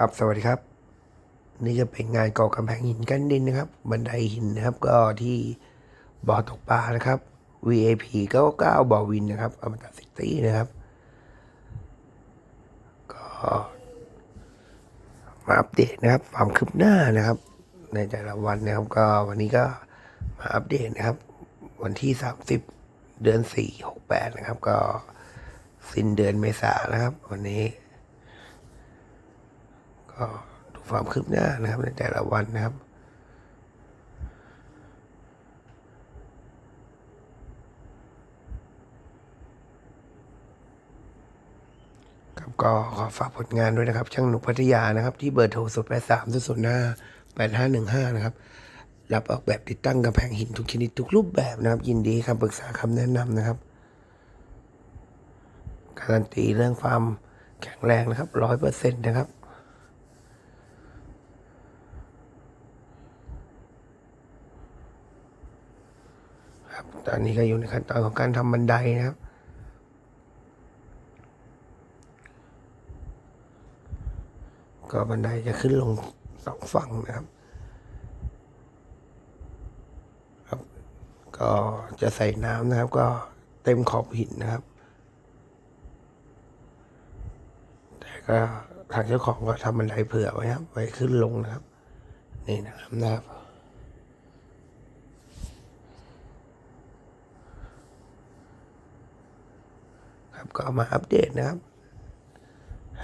ครับสวัสดีครับ นี่ก็เป็นงานก่อกำแพงหินกันดินนะครับ บันไดหินนะครับ ก็ที่บ่อตกปลานะครับ VAP 99บ่อวินนะครับอมตะซิตี้นะครับ ก็มาอัปเดตนะครับ ความคืบหน้านะครับ ในแต่ละวันนะครับ ก็วันนี้ก็มาอัปเดตนะครับ วันที่ 30 เดือน4 68 นะครับ ก็สิ้นเดือนเมษายนะครับ วันนี้ ดูความคืบหน้านะครับในแต่ละวันนะครับครับก็ขอฝากผลงานด้วยนะครับ ช่างหนุกพัทยานะครับ ที่เบอร์โทร0 8 3 0 0 5 8 5 1 5นะครับ รับออกแบบติดตั้งกำแพงหินทุกชนิดทุกรูปแบบนะครับ ยินดีคำปรึกษาคำแนะนำนะครับ การันตีเรื่องความแข็งแรงนะครับร้อยเปอร์เซ็นต์นะครับ ครับ ตอนนี้ก็อยู่ในขั้นตอนของการทำบันไดนะครับ ก็บันไดจะขึ้นลงสองฝั่งนะครับครับ ก็จะใส่น้ำนะครับ ก็เต็มขอบหินนะครับ แต่ก็ทางเจ้าของก็ทำบันไดเผื่อไว้ครับ ไว้ขึ้นลงนะครับ นี่นะครับนะครับ ครับก็มาอัปเดตนะครับ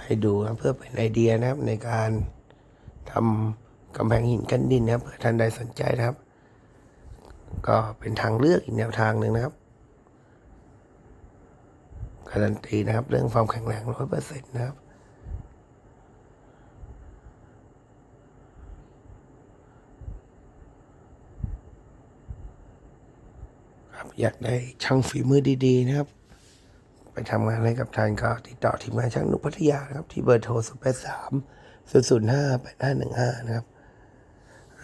ให้ดูนะเพื่อเป็นไอเดียนะครับในการทำกำแพงหินกันดินนะครับเผื่อท่านใดสนใจนะครับ ก็เป็นทางเลือกอีกแนวทางหนึ่งนะครับการันตีนะครับ เรื่องความแข็งแรงร้อยเปอร์เซ็นต์นะครับครับอยากได้ช่างฝีมือดี ๆ นะครับ ไปทำงานให้กับทานก็ติดต่อทีมงานช่างนุพัทยานะครับ ที่เบอร์โทร0 8 3 0 0 5 8 5 1 5 นะครับ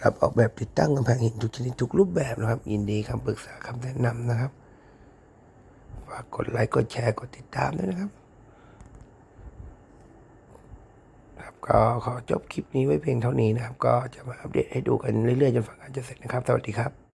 รับออกแบบติดตั้งกำแพงหินทุกชนิดทุกรูปแบบนะครับยินดีคำปรึกษาคำแนะนำนะครับฝากกดไลค์กดแชร์กดติดตามด้วยนะครับ ครับก็ขอจบคลิปนี้ไว้เพียงเท่านี้นะครับ ก็จะมาอัปเดตให้ดูกันเรื่อยๆจนฝั่งงานจะเสร็จนะครับ สวัสดีครับ